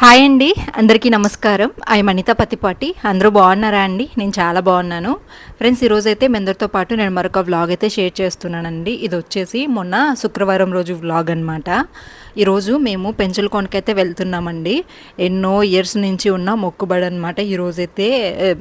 Hi అండి అందరికీ నమస్కారం. ఐ అనిత పతిపాటి. అందరూ బాగున్నారా అండి? నేను చాలా బాగున్నాను. ఫ్రెండ్స్ ఈరోజు అయితే మీ అందరితో పాటు నేను మరొక వ్లాగ్ అయితే షేర్ చేస్తున్నానండి. ఇది వచ్చేసి మొన్న శుక్రవారం రోజు వ్లాగ్ అనమాట ఈరోజు మేము పెంచలకొండకైతే వెళ్తున్నామండి. ఎన్నో ఇయర్స్ నుంచి ఉన్న మొక్కుబడి అనమాట ఈరోజైతే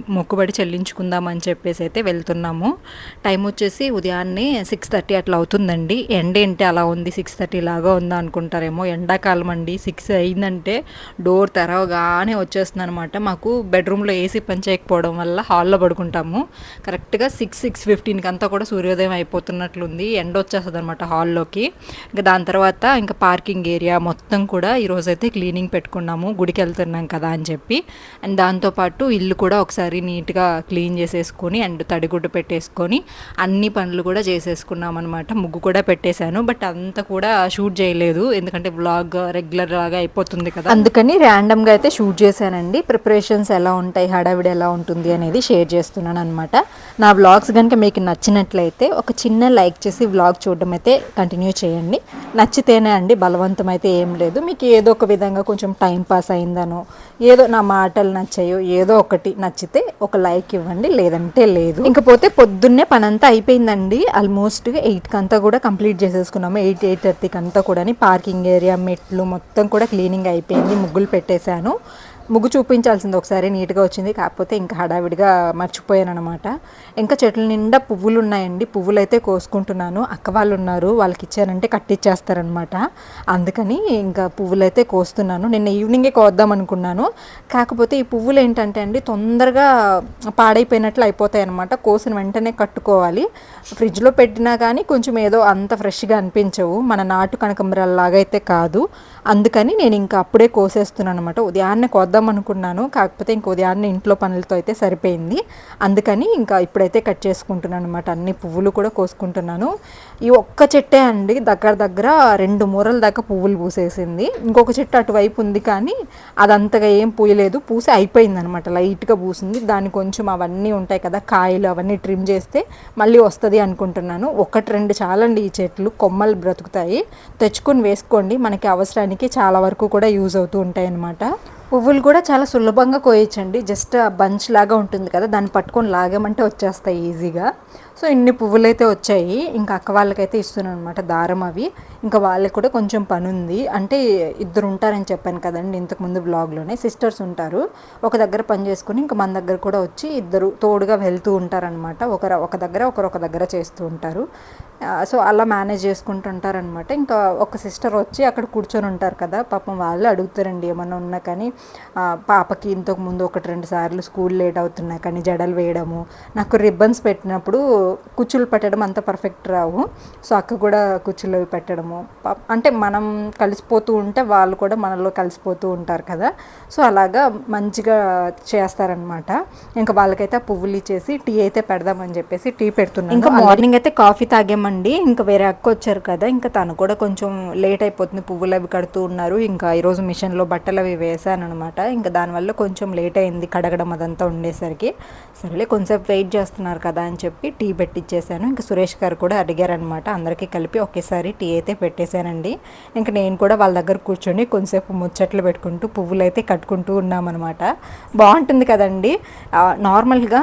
మొక్కుబడి చెల్లించుకుందామని చెప్పేసి అయితే వెళ్తున్నాము. టైం వచ్చేసి ఉదయాన్నే సిక్స్ థర్టీ అట్లా అవుతుందండి. ఎండ ఏంటి అలా ఉంది? సిక్స్ థర్టీ లాగా ఉందా అనుకుంటారేమో. ఎండాకాలం అండి. సిక్స్ అయిందంటే డోర్ తెరవగానే వచ్చేస్తుంది అనమాట మాకు బెడ్రూమ్లో ఏసీ పని చేయకపోవడం వల్ల హాల్లో పడుకుంటాము. కరెక్ట్గా సిక్స్ సిక్స్ ఫిఫ్టీన్కి అంతా కూడా సూర్యోదయం అయిపోతున్నట్లుంది. ఎండ వచ్చేస్తుంది అనమాట హాల్లోకి. ఇంకా దాని తర్వాత ఇంకా పార్కింగ్ ఏరియా మొత్తం కూడా ఈరోజైతే క్లీనింగ్ పెట్టుకున్నాము గుడికి వెళ్తున్నాం కదా అని చెప్పి. అండ్ దాంతోపాటు ఇల్లు కూడా ఒకసారి నీట్గా క్లీన్ చేసేసుకొని అండ్ తడిగుడ్డు పెట్టేసుకొని అన్ని పనులు కూడా చేసేసుకున్నాం అనమాట ముగ్గు కూడా పెట్టేశాను బట్ అంతా కూడా షూట్ చేయలేదు. ఎందుకంటే వ్లాగ్ రెగ్యులర్ లాగా అయిపోతుంది కదా. అందుకని ర్యాండమ్గా అయితే షూట్ చేశానండి. ప్రిపరేషన్స్ ఎలా ఉంటాయి హడావిడి ఎలా ఉంటుంది అనేది షేర్ చేస్తున్నాను అనమాట నా వ్లాగ్స్ కనుక మీకు నచ్చినట్లయితే ఒక చిన్న లైక్ చేసి వ్లాగ్ చూడడం అయితే కంటిన్యూ చేయండి. నచ్చితేనే అండి బలవంతం అయితే ఏం లేదు. మీకు ఏదో ఒక విధంగా కొంచెం టైం పాస్ అయిందనో ఏదో నా మాటలు నచ్చాయో ఏదో ఒకటి నచ్చితే ఒక లైక్ ఇవ్వండి లేదంటే లేదు. ఇంకపోతే పొద్దున్నే పనంతా అయిపోయిందండి. ఆల్మోస్ట్ ఎయిట్కి అంతా కూడా కంప్లీట్ చేసేసుకున్నాము. ఎయిట్ ఎయిట్ థర్టీకి అంతా కూడా పార్కింగ్ ఏరియా మెట్లు మొత్తం కూడా క్లీనింగ్ అయిపోయింది. ముగ్గులు పెట్టేశాను. ముగ్గు చూపించాల్సింది ఒకసారి నీట్గా వచ్చింది కాకపోతే ఇంకా హడావిడిగా మర్చిపోయాను అనమాట ఇంకా చెట్ల నిండా పువ్వులు ఉన్నాయండి పువ్వులు అయితే కోసుకుంటున్నాను. అక్క వాళ్ళు ఉన్నారు వాళ్ళకి ఇచ్చారంటే కట్టిచ్చేస్తారనమాట అందుకని ఇంకా పువ్వులు అయితే కోస్తున్నాను. నిన్న ఈవినింగే కోద్దాం అనుకున్నాను. కాకపోతే ఈ పువ్వులు ఏంటంటే అండి తొందరగా పాడైపోయినట్లు అయిపోతాయి అనమాట కోసిన వెంటనే కట్టుకోవాలి. ఫ్రిడ్జ్లో పెట్టినా కానీ కొంచెం ఏదో అంత ఫ్రెష్గా అనిపించవు. మన నాటు కనకంబరాల్లాగా అయితే కాదు. అందుకని నేను ఇంకా అప్పుడే కోసేస్తున్నాను అనమాట ఉదయాన్నే కోద్దాం అనుకున్నాను కాకపోతే ఇంక ఉదయాన్నే ఇంట్లో పనులతో అయితే సరిపోయింది. అందుకని ఇంకా ఇప్పుడైతే కట్ చేసుకుంటున్నాను అనమాట అన్ని పువ్వులు కూడా కోసుకుంటున్నాను. ఈ ఒక్క చెట్టే అండి. దగ్గర దగ్గర రెండు మూరల దాకా పువ్వులు పూసేసింది. ఇంకొక చెట్టు అటువైపు ఉంది కానీ అదంతగా ఏం పూయలేదు. పూసి అయిపోయింది అనమాట లైట్గా పూసింది. దాని కొంచెం అవన్నీ ఉంటాయి కదా కాయలు అవన్నీ ట్రిమ్ చేస్తే మళ్ళీ వస్తుంది అనుకుంటున్నాను. ఒకటి రెండు చాలండి ఈ చెట్లు. కొమ్మలు బ్రతుకుతాయి. తెచ్చుకొని వేసుకోండి. మనకి అవసరానికి చాలా వరకు కూడా యూజ్ అవుతూ ఉంటాయి అన్నమాట పువ్వులు కూడా చాలా సులభంగా కోయచ్చండి. జస్ట్ బంచ్ లాగా ఉంటుంది కదా దాన్ని పట్టుకొని లాగామంటే వచ్చేస్తాయి ఈజీగా. సో ఇన్ని పువ్వులు అయితే వచ్చాయి. ఇంకా అక్క వాళ్ళకైతే ఇస్తున్నాను అనమాట దారం అవి. ఇంకా వాళ్ళకి కూడా కొంచెం పని ఉంది అంటే ఇద్దరు ఉంటారని చెప్పాను కదండి ఇంతకుముందు బ్లాగ్లోనే. సిస్టర్స్ ఉంటారు. ఒక దగ్గర పని చేసుకుని ఇంకా మన దగ్గర కూడా వచ్చి ఇద్దరు తోడుగా వెళ్తూ ఉంటారనమాట ఒకరు ఒక దగ్గర ఒకరు ఒక దగ్గర చేస్తూ ఉంటారు. సో అలా మేనేజ్ చేసుకుంటుంటారనమాట ఇంకా ఒక సిస్టర్ వచ్చి అక్కడ కూర్చొని ఉంటారు కదా. పాపం వాళ్ళు అడుగుతారండి ఏమన్నా ఉన్నా కానీ పాపకి ఇంతకు ముందు ఒకటి రెండు సార్లు స్కూల్ లేట్ అవుతున్నా కానీ జడలు వేయడము నాకు రిబ్బన్స్ పెట్టినప్పుడు కుచ్చులు పెట్టడం అంత పర్ఫెక్ట్ రావు. సో అక్క కూడా కుచ్చులు పెట్టడము. అంటే మనం కలిసిపోతూ ఉంటే వాళ్ళు కూడా మనలో కలిసిపోతూ ఉంటారు కదా. సో అలాగా మంచిగా చేస్తారనమాట ఇంకా వాళ్ళకైతే పువ్వులు ఇచ్చేసి టీ అయితే పెడదామని చెప్పేసి టీ పెడుతున్నాను. ఇంకా మార్నింగ్ అయితే కాఫీ తాగామండి. ఇంకా వేరే అక్క వచ్చారు కదా. ఇంకా తను కూడా కొంచెం లేట్ అయిపోతుంది. పువ్వులు అవి కడుతూ ఉన్నారు. ఇంకా ఈరోజు మిషన్లో బట్టలు అవి వేసాను అనమాట ఇంకా దానివల్ల కొంచెం లేట్ అయింది. కడగడం అదంతా ఉండేసరికి. సరేలే కొంచెం వెయిట్ చేస్తున్నారు కదా అని చెప్పి టీ పెట్టిచ్చేసాను. ఇంకా సురేష్ గారు కూడా అడిగారనమాట అందరికీ కలిపి ఒకేసారి టీ అయితే పెట్టేశానండి. ఇంకా నేను కూడా వాళ్ళ దగ్గర కూర్చొని కొంచెంసేపు ముచ్చట్లు పెట్టుకుంటూ పువ్వులు అయితే కట్టుకుంటూ ఉన్నామన్నమాట. బాగుంటుంది కదండి. నార్మల్గా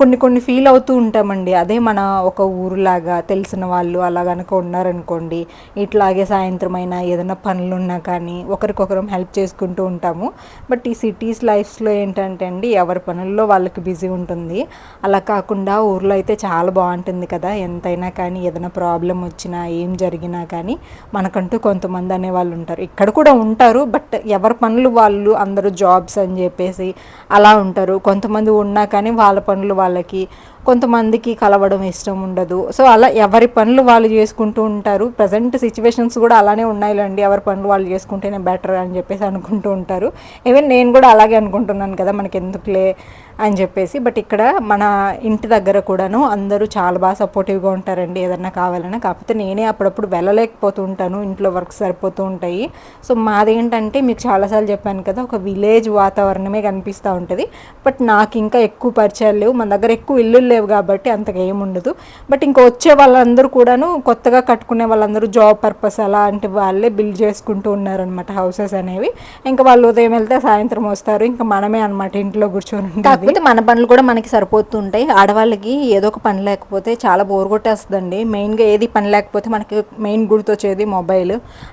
కొన్ని కొన్ని ఫీల్ అవుతూ ఉంటామండి. అదే మన ఒక ఊరులాగా తెలిసిన వాళ్ళు అలా కనుక ఉన్నారనుకోండి ఇట్లాగే సాయంత్రం అయినా ఏదైనా పనులు ఉన్నా కానీ ఒకరికొకరం హెల్ప్ చేసుకుంటూ ఉంటాము. బట్ ఈ సిటీస్ లైఫ్స్లో ఏంటంటే అండి ఎవరి పనుల్లో వాళ్ళకి బిజీ ఉంటుంది. అలా కాకుండా ఊర్లో అయితే చాలా బాగుంటుంది కదా. ఎంతైనా కానీ ఏదైనా ప్రాబ్లం వచ్చినా ఏం జరిగినా కానీ మనకంటూ కొంతమంది అనే వాళ్ళు ఉంటారు. ఇక్కడ కూడా ఉంటారు బట్ ఎవరి పనులు వాళ్ళు అందరూ జాబ్స్ అని చెప్పేసి అలా ఉంటారు. కొంతమంది ఉన్నా కానీ వాళ్ళ పనులు వాళ్ళకి కొంతమందికి కలవడం ఇష్టం ఉండదు. సో అలా ఎవరి పనులు వాళ్ళు చేసుకుంటూ ఉంటారు. ప్రజెంట్ సిచ్యువేషన్స్ కూడా అలానే ఉన్నాయిలండి. ఎవరి పనులు వాళ్ళు చేసుకుంటేనే బెటర్ అని చెప్పేసి అనుకుంటూ ఉంటారు. ఈవెన్ నేను కూడా అలాగే అనుకుంటున్నాను కదా. మనకి ఎందుకులే అని చెప్పేసి బట్ ఇక్కడ మన ఇంటి దగ్గర కూడాను అందరూ చాలా బాగా సపోర్టివ్గా ఉంటారండి ఏదన్నా కావాలన్నా. కాకపోతే నేనే అప్పుడప్పుడు వెళ్ళలేకపోతూ ఉంటాను ఇంట్లో వర్క్ సరిపోతూ ఉంటాయి. సో మాదేంటంటే మీకు చాలాసార్లు చెప్పాను కదా ఒక విలేజ్ వాతావరణమే కనిపిస్తూ ఉంటుంది. బట్ నాకు ఇంకా ఎక్కువ పరిచయాలు లేవు. మన దగ్గర ఎక్కువ ఇల్లు లేవు కాబట్టి అంతగా ఏమి ఉండదు. బట్ ఇంకా వచ్చే వాళ్ళందరూ కూడాను కొత్తగా కట్టుకునే వాళ్ళందరూ జాబ్ పర్పస్ అలాంటి వాళ్ళే బిల్డ్ చేసుకుంటూ ఉన్నారనమాట హౌసెస్ అనేవి. ఇంకా వాళ్ళు ఉదయం వెళ్తే సాయంత్రం వస్తారు. ఇంకా మనమే అనమాట ఇంట్లో కూర్చొని ఉండేది. కాకపోతే మన పనులు కూడా మనకి సరిపోతుంటాయి. ఆడవాళ్ళకి ఏదో ఒక పని లేకపోతే చాలా బోర్ కొట్టేస్తుందండి. మెయిన్గా ఏది పని లేకపోతే మనకి మెయిన్ గుర్తొచ్చేది మొబైల్.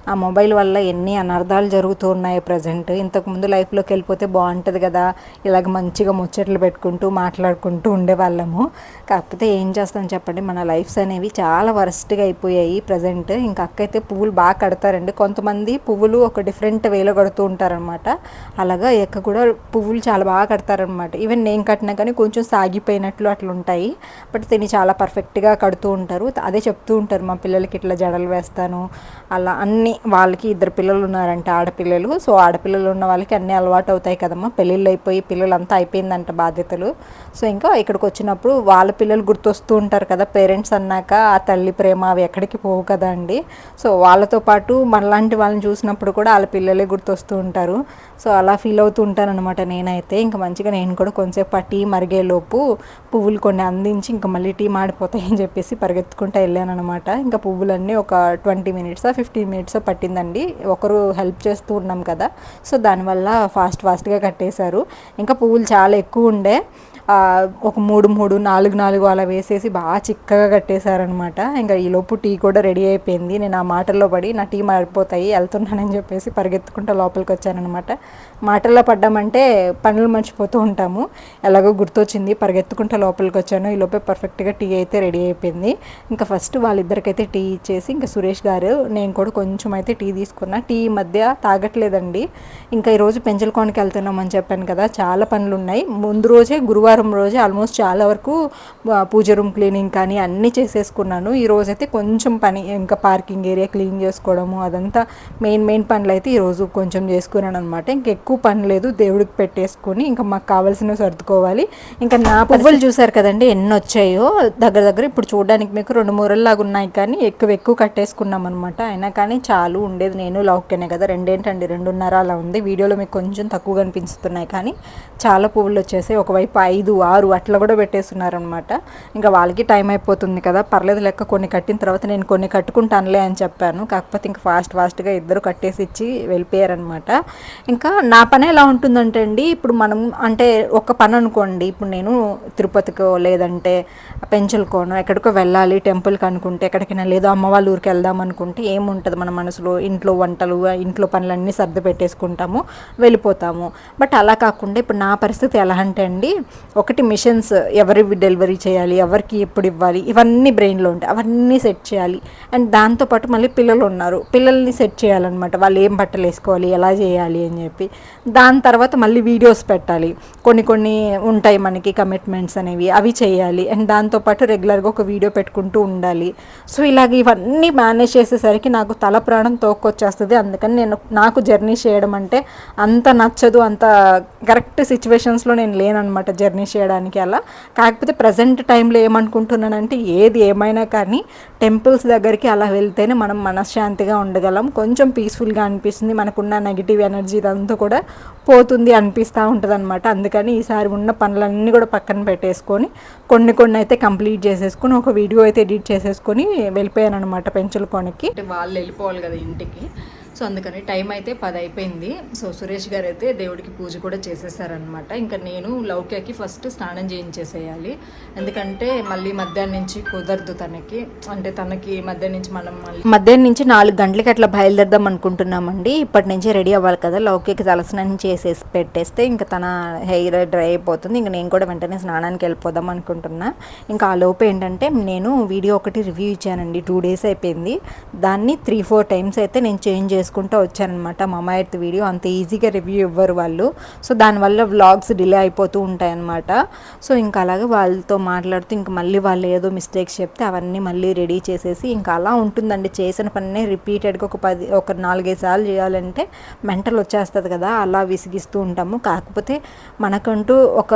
ఆ మొబైల్ వల్ల ఎన్ని అనర్థాలు జరుగుతూ ఉన్నాయి ప్రజెంట్ ఇంతకుముందు లైఫ్లోకి వెళ్ళిపోతే బాగుంటుంది కదా. ఇలాగ మంచిగా ముచ్చట్లు పెట్టుకుంటూ మాట్లాడుకుంటూ ఉండేవాళ్ళము. కాకపోతే ఏం చేస్తాం చెప్పండి? మన లైఫ్స్ అనేవి చాలా వరస్ట్గా అయిపోయాయి ప్రజెంట్. ఇంకా అక్క అయితే పువ్వులు బాగా కడతారండి. కొంతమంది పువ్వులు ఒక డిఫరెంట్ వేలో కడుతూ ఉంటారనమాట. అలాగా ఎక్క కూడా పువ్వులు చాలా బాగా కడతారనమాట. ఈవెన్ నేను కట్టినా కానీ కొంచెం సాగిపోయినట్లు అట్లా ఉంటాయి. బట్ తిని చాలా పర్ఫెక్ట్గా కడుతూ ఉంటారు. అదే చెప్తూ ఉంటారు మా పిల్లలకి ఇట్లా జడలు వేస్తాను. అలా అన్ని వాళ్ళకి ఇద్దరు పిల్లలు ఉన్నారంట ఆడపిల్లలు. సో ఆడపిల్లలు ఉన్న వాళ్ళకి అన్నీ అలవాటు అవుతాయి కదమ్మా. పెళ్ళిళ్ళు అయిపోయి పిల్లలంతా అయిపోయిందంట బాధ్యతలు. సో ఇంకా ఇక్కడికి వచ్చినప్పుడు వాళ్ళ పిల్లలు గుర్తొస్తూ ఉంటారు కదా పేరెంట్స్ అన్నాక ఆ తల్లి ప్రేమ అవి ఎక్కడికి పోవు కదా అండి. సో వాళ్ళతో పాటు మనలాంటి వాళ్ళని చూసినప్పుడు కూడా వాళ్ళ పిల్లలే గుర్తొస్తూ ఉంటారు. సో అలా ఫీల్ అవుతూ ఉంటాను అనమాట నేనైతే. ఇంకా మంచిగా నేను కూడా కొంచెం కొంచెంసేపు ఆ టీ మరిగేలోపు పువ్వులు కొన్ని అందించి ఇంకా మళ్ళీ టీ మాడిపోతాయి అని చెప్పేసి పరిగెత్తుకుంటూ వెళ్ళానమాట ఇంకా పువ్వులన్నీ ఒక ట్వంటీ మినిట్స్ ఫిఫ్టీన్ మినిట్స్ పట్టిందండి. ఒకరు హెల్ప్ చేస్తూ ఉన్నాం కదా. సో దానివల్ల ఫాస్ట్ ఫాస్ట్గా కట్టేశారు. ఇంకా పువ్వులు చాలా ఎక్కువ ఉండే. ఒక మూడు మూడు నాలుగు నాలుగు అలా వేసేసి బాగా చిక్కగా కట్టేశారనమాట ఇంకా ఈలోపు టీ కూడా రెడీ అయిపోయింది. నేను ఆ మాటల్లో పడి నా టీ మారిపోతాయి వెళ్తున్నానని చెప్పేసి పరిగెత్తుకుంటూ లోపలికి వచ్చానమాట మాటల్లో పడ్డామంటే పనులు మర్చిపోతూ ఉంటాము. ఎలాగో గుర్తొచ్చింది పరిగెత్తుకుంటూ లోపలికి వచ్చాను. ఈ లోపే పర్ఫెక్ట్గా టీ అయితే రెడీ అయిపోయింది. ఇంకా ఫస్ట్ వాళ్ళిద్దరికైతే టీ ఇచ్చేసి ఇంకా సురేష్ గారు నేను కూడా కొంచెం అయితే టీ తీసుకున్నా. టీ మధ్య తాగట్లేదండి. ఇంకా ఈరోజు పెంచలకోనకి వెళ్తున్నామని చెప్పాను కదా చాలా పనులు ఉన్నాయి ముందు రోజే గురువారం రోజే ఆల్మోస్ట్ చాలా వరకు పూజ రూమ్ క్లీనింగ్ కానీ అన్నీ చేసేసుకున్నాను. ఈ రోజైతే కొంచెం పని ఇంకా పార్కింగ్ ఏరియా క్లీన్ చేసుకోవడము అదంతా మెయిన్ మెయిన్ పనులు అయితే ఈరోజు కొంచెం చేసుకున్నాను అనమాట ఇంకా ఎక్కువ పని లేదు దేవుడికి పెట్టేసుకొని ఇంకా మాకు కావాల్సినవి సర్దుకోవాలి. ఇంకా నా పువ్వులు చూసారు కదండి ఎన్ని వచ్చాయో దగ్గర దగ్గర ఇప్పుడు చూడడానికి మీకు రెండు మూరల్లాగా ఉన్నాయి కానీ ఎక్కువ ఎక్కువ కట్టేసుకున్నాం అనమాట అయినా కానీ చాలు ఉండేది నేను లౌక్యనే కదా. రెండేంటండి రెండున్నర అలా ఉంది. వీడియోలో మీకు కొంచెం తక్కువ కనిపిస్తున్నాయి కానీ చాలా పువ్వులు వచ్చేసాయి. ఒకవైపు ఐదు ఆరు అట్లా కూడా పెట్టేస్తున్నారనమాట ఇంకా వాళ్ళకి టైం అయిపోతుంది కదా పర్లేదు లెక్క కొన్ని కట్టిన తర్వాత నేను కొన్ని కట్టుకుంటానులే అని చెప్పాను. కాకపోతే ఇంకా ఫాస్ట్ ఫాస్ట్గా ఇద్దరు కట్టేసి ఇచ్చి వెళ్ళిపోయారనమాట ఇంకా నా పని ఎలా ఉంటుందంటే అండి ఇప్పుడు మనం అంటే ఒక పని అనుకోండి ఇప్పుడు నేను తిరుపతికో లేదంటే పెంచలకోనో ఎక్కడికో వెళ్ళాలి టెంపుల్కి అనుకుంటే ఎక్కడికైనా లేదో అమ్మ వాళ్ళ ఊరికి వెళ్దాం అనుకుంటే ఏముంటుంది మన మనసులో? ఇంట్లో వంటలు ఇంట్లో పనులన్నీ సర్ది పెట్టేసుకుంటాము వెళ్ళిపోతాము. బట్ అలా కాకుండా ఇప్పుడు నా పరిస్థితి ఎలా అంటే అండి ఒకటి మిషన్స్ ఎవరివి డెలివరీ చేయాలి ఎవరికి ఎప్పుడు ఇవ్వాలి ఇవన్నీ బ్రెయిన్లో ఉంటాయి. అవన్నీ సెట్ చేయాలి. అండ్ దాంతోపాటు మళ్ళీ పిల్లలు ఉన్నారు. పిల్లల్ని సెట్ చేయాలన్నమాట. వాళ్ళు ఏం బట్టలు వేసుకోవాలి ఎలా చేయాలి అని చెప్పి. దాని తర్వాత మళ్ళీ వీడియోస్ పెట్టాలి. కొన్ని కొన్ని ఉంటాయి మనకి కమిట్మెంట్స్ అనేవి. అవి చేయాలి. అండ్ దాంతోపాటు రెగ్యులర్గా ఒక వీడియో పెట్టుకుంటూ ఉండాలి. సో ఇలాగ ఇవన్నీ మేనేజ్ చేసేసరికి నాకు తల ప్రాణం తోక్కొచ్చేస్తుంది అందుకని నేను నాకు జర్నీ చేయడం అంటే అంత నచ్చదు. అంత కరెక్ట్ సిచ్యువేషన్స్లో నేను లేననమాట జర్నీ చేయడానికి అలా. కాకపోతే ప్రజెంట్ టైంలో ఏమనుకుంటున్నానంటే ఏది ఏమైనా కానీ టెంపుల్స్ దగ్గరికి అలా వెళ్తేనే మనం మనశ్శాంతిగా ఉండగలం. కొంచెం పీస్ఫుల్గా అనిపిస్తుంది. మనకున్న నెగిటివ్ ఎనర్జీ ఇదంతా కూడా పోతుంది అనిపిస్తూ ఉంటుంది అనమాట అందుకని ఈసారి ఉన్న పనులన్నీ కూడా పక్కన పెట్టేసుకొని కొన్ని కొన్ని అయితే కంప్లీట్ చేసేసుకొని ఒక వీడియో అయితే ఎడిట్ చేసేసుకొని వెళ్ళిపోయాను అనమాట పెంచుల కొనకి. వాళ్ళు వెళ్ళిపోవాలి కదా ఇంటికి. సో అందుకని టైం అయితే పది అయిపోయింది. సో సురేష్ గారు అయితే దేవుడికి పూజ కూడా చేసేసారనమాట ఇంకా నేను లౌక్యకి ఫస్ట్ స్నానం చేయించేసేయాలి. ఎందుకంటే మళ్ళీ మధ్యాహ్నం నుంచి కుదరదు తనకి. అంటే తనకి మధ్యాహ్నం నుంచి మనం మళ్ళీ మధ్యాహ్నం నుంచి నాలుగు గంటలకి అట్లా బయలుదేరదాం అనుకుంటున్నామండి. ఇప్పటి నుంచి రెడీ అవ్వాలి కదా. లౌక్యకి తలస్నానం చేసేసి పెట్టేస్తే ఇంకా తన హెయిర్ డ్రై అయిపోతుంది. ఇంకా నేను కూడా వెంటనే స్నానానికి వెళ్ళిపోదాం అనుకుంటున్నా. ఇంకా ఆ లోపు ఏంటంటే నేను వీడియో ఒకటి రివ్యూ ఇచ్చానండి. టూ డేస్ అయిపోయింది. దాన్ని త్రీ ఫోర్ టైమ్స్ అయితే నేను చేంజ్ చేసుకుంటూ వచ్చానమాట మమాయర్త్ వీడియో అంత ఈజీగా రివ్యూ ఇవ్వరు వాళ్ళు. సో దానివల్ల వ్లాగ్స్ డిలే అయిపోతూ ఉంటాయన్నమాట. సో ఇంకా అలాగే వాళ్ళతో మాట్లాడుతూ ఇంక మళ్ళీ వాళ్ళు ఏదో మిస్టేక్స్ చెప్తే అవన్నీ మళ్ళీ రెడీ చేసేసి ఇంకా అలా ఉంటుందండి. చేసిన పనినే రిపీటెడ్గా ఒక పది ఒక నాలుగైదు సార్లు చేయాలంటే మెంటల్ వచ్చేస్తుంది కదా. అలా విసిగిస్తూ ఉంటాము. కాకపోతే మనకంటూ ఒక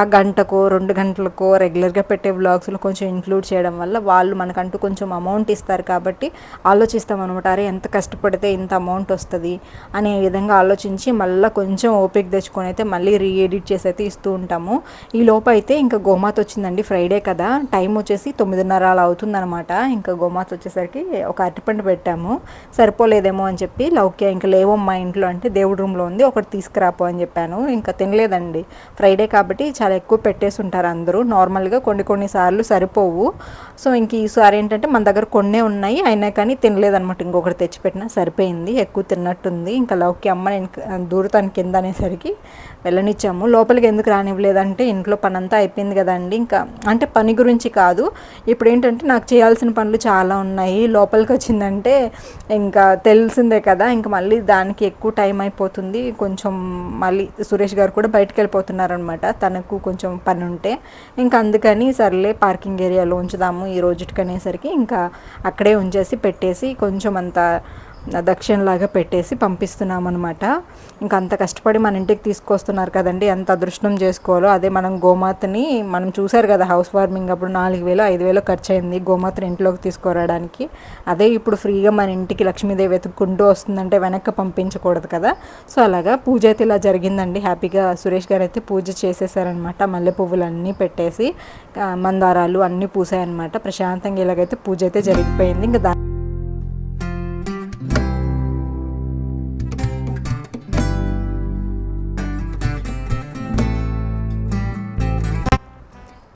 ఆ గంటకో రెండు గంటలకో రెగ్యులర్గా పెట్టే వ్లాగ్స్లో కొంచెం ఇంక్లూడ్ చేయడం వల్ల వాళ్ళు మనకంటూ కొంచెం అమౌంట్ ఇస్తారు కాబట్టి ఆలోచిస్తాం అనమాట అరే ఎంత కష్టపడితే ఇంత అమౌంట్ వస్తుంది అనే విధంగా ఆలోచించి మళ్ళీ కొంచెం ఓపిక తెచ్చుకొని అయితే మళ్ళీ రీ ఎడిట్ చేసి అయితే ఇస్తూ ఉంటాము. ఈ లోపు అయితే ఇంకా గోమాత వచ్చిందండి ఫ్రైడే కదా. టైం వచ్చేసి తొమ్మిదిన్నర అలా అవుతుందన్నమాట. ఇంకా గోమాత వచ్చేసరికి ఒక అరటిపండు పెట్టాము. సరిపోలేదేమో అని చెప్పి లౌక్య ఇంకా లేవో మా ఇంట్లో అంటే దేవుడి రూమ్లో ఉంది ఒకటి తీసుకురాపో అని చెప్పాను. ఇంకా తినలేదండి. ఫ్రైడే కాబట్టి చాలా ఎక్కువ పెట్టేసి ఉంటారు అందరూ. నార్మల్గా కొన్ని కొన్ని సార్లు సరిపోవు. సో ఇంక ఈసారి ఏంటంటే మన దగ్గర కొన్నే ఉన్నాయి అయినా కానీ తినలేదన్నమాట. ఇంకొకటి తెచ్చిపెట్టినా సరిపోయింది. ఎక్కువ తిన్నట్టుంది. ఇంకా లౌక్య అమ్మ నేను దూరతాను కింద అనేసరికి వెళ్ళనిచ్చాము. లోపలికి ఎందుకు రానివ్వలేదంటే ఇంట్లో పని అంతా అయిపోయింది కదండి. ఇంకా అంటే పని గురించి కాదు. ఇప్పుడు ఏంటంటే నాకు చేయాల్సిన పనులు చాలా ఉన్నాయి. లోపలికి వచ్చిందంటే ఇంకా తెలిసిందే కదా. ఇంకా మళ్ళీ దానికి ఎక్కువ టైం అయిపోతుంది. కొంచెం మళ్ళీ సురేష్ గారు కూడా బయటకు వెళ్ళిపోతున్నారనమాట. తనకు కొంచెం పని ఉంటే. ఇంకా అందుకని సర్లే పార్కింగ్ ఏరియాలో ఉంచుదాము ఈ రోజుకి అనేసరికి ఇంకా అక్కడే ఉంచేసి పెట్టేసి కొంచెం అంత దక్షిణలాగా పెట్టేసి పంపిస్తున్నాం అనమాట ఇంకా అంత కష్టపడి మన ఇంటికి తీసుకొస్తున్నారు కదండి ఎంత అదృష్టం చేసుకోవాలో. అదే మనం గోమాతని మనం చూసారు కదా హౌస్ వార్మింగ్ అప్పుడు నాలుగు వేలు ఐదు వేలు ఖర్చు అయింది గోమాతని ఇంట్లోకి తీసుకురావడానికి. అదే ఇప్పుడు ఫ్రీగా మన ఇంటికి లక్ష్మీదేవి వెతుక్కుంటూ వస్తుందంటే వెనక్కి పంపించకూడదు కదా. సో అలాగా పూజ అయితే ఇలా జరిగిందండి. హ్యాపీగా సురేష్ గారు అయితే పూజ చేసేసారనమాట మల్లె పువ్వులు అన్నీ పెట్టేసి మందారాలు అన్నీ పూసాయన్నమాట. ప్రశాంతంగా ఇలాగైతే పూజ అయితే జరిగిపోయింది. ఇంకా దాని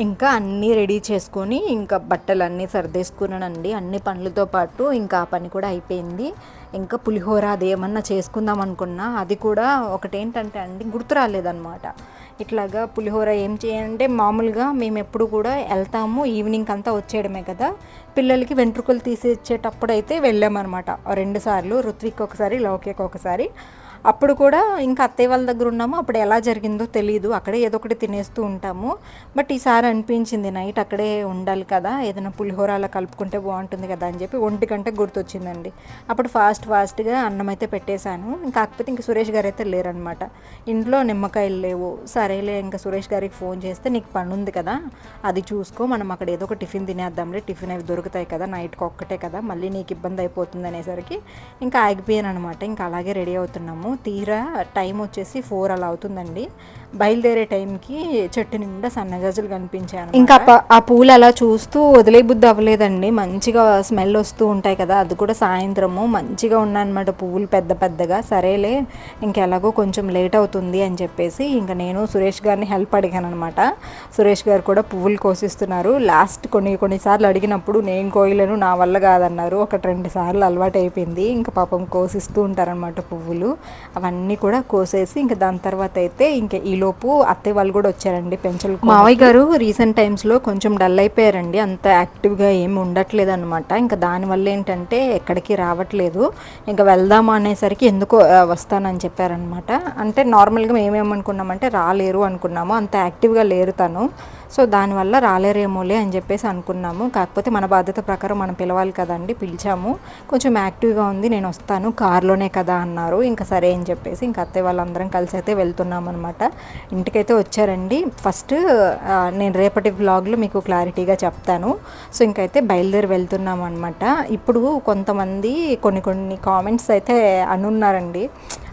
ఇంకా అన్నీ రెడీ చేసుకొని ఇంకా బట్టలు అన్నీ సర్దేసుకున్నానండి. అన్ని పనులతో పాటు ఇంకా ఆ పని కూడా అయిపోయింది. ఇంకా పులిహోర అది ఏమన్నా చేసుకుందాం అనుకున్నా. అది కూడా ఒకటేంటంటే అండి గుర్తు రాలేదనమాట ఇట్లాగా పులిహోర ఏం చేయాలంటే మామూలుగా మేము ఎప్పుడు కూడా వెళ్తాము ఈవినింగ్ అంతా వచ్చేయడమే కదా. పిల్లలకి వెంట్రుకలు తీసి ఇచ్చేటప్పుడు అయితే వెళ్ళామన్నమాట. రెండు సార్లు ఋత్విక్ ఒకసారి లౌకిక్ ఒకసారి. అప్పుడు కూడా ఇంకా అత్తయ్య వాళ్ళ దగ్గర ఉన్నాము అప్పుడు ఎలా జరిగిందో తెలియదు అక్కడే ఏదో ఒకటి తినేస్తూ ఉంటాము. బట్ ఈసారి అనిపించింది నైట్ అక్కడే ఉండాలి కదా ఏదైనా పులిహోర అలా కలుపుకుంటే బాగుంటుంది కదా అని చెప్పి ఒంటి గంట గుర్తొచ్చిందండి. అప్పుడు ఫాస్ట్ ఫాస్ట్గా అన్నం అయితే పెట్టేశాను. కాకపోతే ఇంక సురేష్ గారు అయితే లేరనమాట. ఇంట్లో నిమ్మకాయలు లేవు. సరేలే ఇంకా సురేష్ గారికి ఫోన్ చేస్తే నీకు పని ఉంది కదా అది చూసుకో మనం అక్కడ ఏదో ఒక టిఫిన్ తినేద్దాంలే టిఫిన్ అవి దొరుకుతాయి కదా నైట్కి ఒక్కటే కదా మళ్ళీ నీకు ఇబ్బంది అయిపోతుంది అనేసరికి ఇంకా ఆగిపోయాను అనమాట ఇంకా అలాగే రెడీ అవుతున్నాము. తీరా టైం వచ్చేసి ఫోర్ అలా అవుతుందండి. బయలుదేరే టైంకి చెట్టు నిండా సన్నజాజులు కనిపించాను ఇంకా ఆ పూలు అలా చూస్తూ వదిలే బుద్ధి అవ్వలేదండి. మంచిగా స్మెల్ వస్తూ ఉంటాయి కదా అది కూడా సాయంత్రము. మంచిగా ఉన్నాయన్నమాట పువ్వులు పెద్ద పెద్దగా. సరేలే ఇంకెలాగో కొంచెం లేట్ అవుతుంది అని చెప్పేసి ఇంకా నేను సురేష్ గారిని హెల్ప్ అడిగాను అనమాట సురేష్ గారు కూడా పువ్వులు కోసిస్తున్నారు. లాస్ట్ కొన్ని కొన్నిసార్లు అడిగినప్పుడు నేను కోయలేను నా వల్ల కాదన్నారు. ఒకటి రెండు సార్లు అలవాటు అయిపోయింది. ఇంకా పాపం కోసిస్తూ ఉంటారనమాట పువ్వులు అవన్నీ కూడా కోసేసి ఇంకా దాని తర్వాత అయితే ఇంకా లోపు అత్తయ్య వాళ్ళు కూడా వచ్చారండి పెంచలు మావయ్య గారు రీసెంట్ టైమ్స్లో కొంచెం డల్ అయిపోయారండి. అంత యాక్టివ్గా ఏమి ఉండట్లేదు అనమాట ఇంకా దానివల్ల ఏంటంటే ఎక్కడికి రావట్లేదు. ఇంకా వెళ్దామా అనేసరికి ఎందుకో వస్తానని చెప్పారనమాట అంటే నార్మల్గా మేమేమనుకున్నామంటే రాలేరు అనుకున్నాము. అంత యాక్టివ్గా లేరు తను. సో దానివల్ల రాలేరేమోలే అని చెప్పేసి అనుకున్నాము. కాకపోతే మన బాధ్యత ప్రకారం మనం పిలవాలి కదండి పిలిచాము. కొంచెం యాక్టివ్గా ఉంది నేను వస్తాను కార్లోనే కదా అన్నారు. ఇంకా సరే అని చెప్పేసి ఇంకా అత్తయ్య వాళ్ళందరం కలిసి అయితే వెళ్తున్నాం అనమాట ఇంటికైతే వచ్చారండి. ఫస్ట్ నేను రేపటి బ్లాగ్లో మీకు క్లారిటీగా చెప్తాను. సో ఇంకైతే బయలుదేరి వెళ్తున్నాం అనమాట ఇప్పుడు కొంతమంది కొన్ని కొన్ని కామెంట్స్ అయితే అనున్నారండి.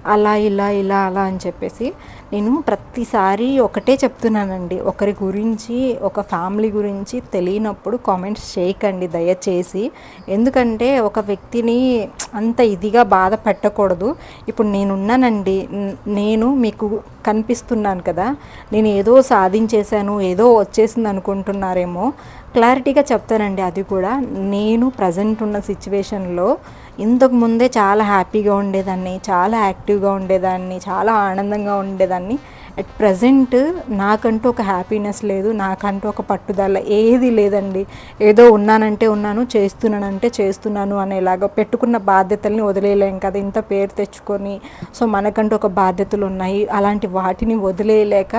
అలా ఇలా ఇలా అలా అని చెప్పేసి నేను ప్రతిసారి ఒకటే చెప్తున్నానండి. ఒకరి గురించి ఒక ఫ్యామిలీ గురించి తెలియనప్పుడు కామెంట్స్ చేయకండి దయచేసి. ఎందుకంటే ఒక వ్యక్తిని అంత ఇదిగా బాధ పెట్టకూడదు. ఇప్పుడు నేనున్నానండి. నేను మీకు కనిపిస్తున్నాను కదా. నేను ఏదో సాధించేశాను ఏదో వచ్చేసింది అనుకుంటున్నారేమో. క్లారిటీగా చెప్తానండి అది కూడా. నేను ప్రజెంట్ ఉన్న సిచ్యువేషన్లో ఇంతకు ముందే చాలా హ్యాపీగా ఉండేదాన్ని చాలా యాక్టివ్గా ఉండేదాన్ని చాలా ఆనందంగా ఉండేదాన్ని. అట్ ప్రజెంట్ నాకంటూ ఒక హ్యాపీనెస్ లేదు నాకంటూ ఒక పట్టుదల ఏది లేదండి. ఏదో ఉన్నానంటే ఉన్నాను చేస్తున్నానంటే చేస్తున్నాను అనేలాగా పెట్టుకున్న బాధ్యతల్ని వదిలేయలేం కదా ఇంత పేరు తెచ్చుకొని. సో మనకంటూ ఒక బాధ్యతలు ఉన్నాయి. అలాంటి వాటిని వదిలేయలేక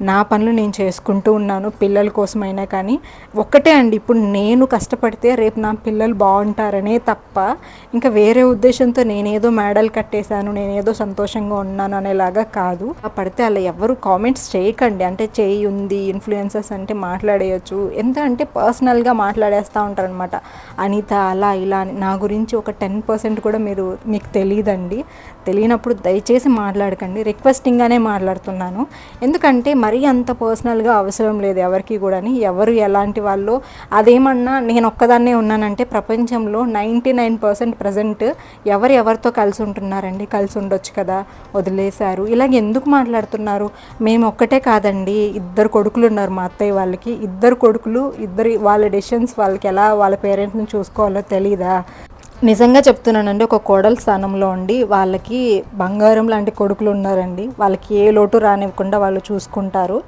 నా పనులు నేను చేసుకుంటూ ఉన్నాను పిల్లల కోసమైనా కానీ. ఒక్కటే అండి ఇప్పుడు నేను కష్టపడితే రేపు నా పిల్లలు బాగుంటారనే తప్ప ఇంకా వేరే ఉద్దేశంతో నేనేదో మెడల్ కట్టేశాను నేనేదో సంతోషంగా ఉన్నాను అనేలాగా కాదు. పడితే అలా ఎవరు కామెంట్స్ చేయకండి. అంటే చేయి ఉంది ఇన్ఫ్లుయెన్సర్స్ అంటే మాట్లాడేయచ్చు. ఎంత అంటే పర్సనల్గా మాట్లాడేస్తూ ఉంటారనమాట అనిత అలా ఇలా అని. నా గురించి ఒక టెన్ పర్సెంట్ కూడా మీరు మీకు తెలియదండి తెలియనప్పుడు దయచేసి మాట్లాడకండి. రిక్వెస్టింగ్గానే మాట్లాడుతున్నాను. ఎందుకంటే మరీ అంత పర్సనల్గా అవసరం లేదు ఎవరికి కూడా ఎవరు ఎలాంటి వాళ్ళు అదేమన్నా నేను ఒక్కదాన్నే ఉన్నానంటే ప్రపంచంలో నైంటీ నైన్ పర్సెంట్ ప్రజెంట్ ఎవరు ఎవరితో కలిసి ఉంటున్నారండి? కలిసి ఉండొచ్చు కదా. వదిలేశారు. ఇలాగ ఎందుకు మాట్లాడుతున్నారు? మేము ఒక్కటే కాదండి ఇద్దరు కొడుకులు ఉన్నారు మా అత్తయ్య వాళ్ళకి. ఇద్దరు కొడుకులు ఇద్దరి వాళ్ళ డెసిషన్స్ వాళ్ళకి ఎలా వాళ్ళ పేరెంట్స్ని చూసుకోవాలో తెలీదా? నిజంగా చెప్తున్నానండి ఒక కోడల స్థానంలో ఉండి వాళ్ళకి బంగారం లాంటి కొడుకులు ఉన్నారండి. వాళ్ళకి ఏ లోటు రానివ్వకుండా వాళ్ళు చూసుకుంటారు.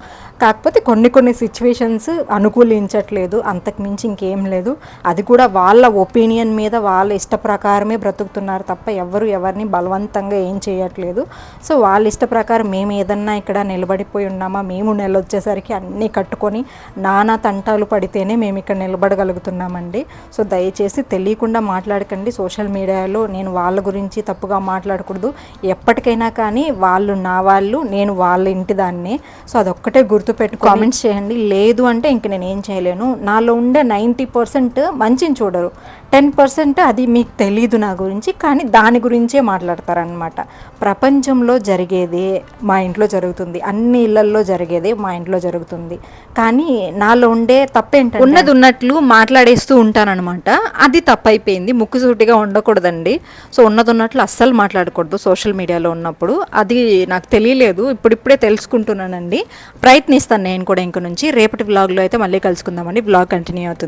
కాకపోతే కొన్ని కొన్ని సిచ్యువేషన్స్ అనుకూలించట్లేదు. అంతకు మించి ఇంకేం లేదు. అది కూడా వాళ్ళ ఒపీనియన్ మీద వాళ్ళ ఇష్ట ప్రకారమే బ్రతుకుతున్నారు తప్ప ఎవరు ఎవరిని బలవంతంగా ఏం చేయట్లేదు. సో వాళ్ళ ఇష్ట ప్రకారం మేము ఏదన్నా ఇక్కడ నిలబడిపోయి ఉన్నామా? మేము నెల వచ్చేసరికి అన్నీ కట్టుకొని నానా తంటాలు పడితేనే మేము ఇక్కడ నిలబడగలుగుతున్నామండి. సో దయచేసి తెలియకుండా మాట్లాడకండి. సోషల్ మీడియాలో నేను వాళ్ళ గురించి తప్పుగా మాట్లాడకూడదు. ఎప్పటికైనా కానీ వాళ్ళు నా వాళ్ళు నేను వాళ్ళ ఇంటి దాన్నే. సో అదొక్కటే గుర్తుపెట్టు కామెంట్స్ చేయండి. లేదు అంటే ఇంక నేను ఏం చేయలేను. నాలో ఉండే నైంటీ పర్సెంట్ మంచిని చూడరు. టెన్ పర్సెంట్ అది మీకు తెలీదు నా గురించి కానీ దాని గురించే మాట్లాడతారనమాట ప్రపంచంలో జరిగేదే మా ఇంట్లో జరుగుతుంది. అన్ని ఇళ్ళల్లో జరిగేదే మా ఇంట్లో జరుగుతుంది. కానీ నాలో ఉండే తప్పేంటంటే ఉన్నది ఉన్నట్లు మాట్లాడేస్తూ ఉంటానన్నమాట అది తప్పైపోయింది. ముక్కుసూటిగా ఉండకూడదండి. సో ఉన్నది ఉన్నట్లు అస్సలు మాట్లాడకూడదు సోషల్ మీడియాలో ఉన్నప్పుడు. అది నాకు తెలియలేదు. ఇప్పుడిప్పుడే తెలుసుకుంటున్నానండి. ప్రయత్నిస్తాను నేను కూడా ఇంక నుంచి. రేపటి వ్లాగ్లో అయితే మళ్ళీ కలుసుకుందామండి. వ్లాగ్ కంటిన్యూ అవుతుంది.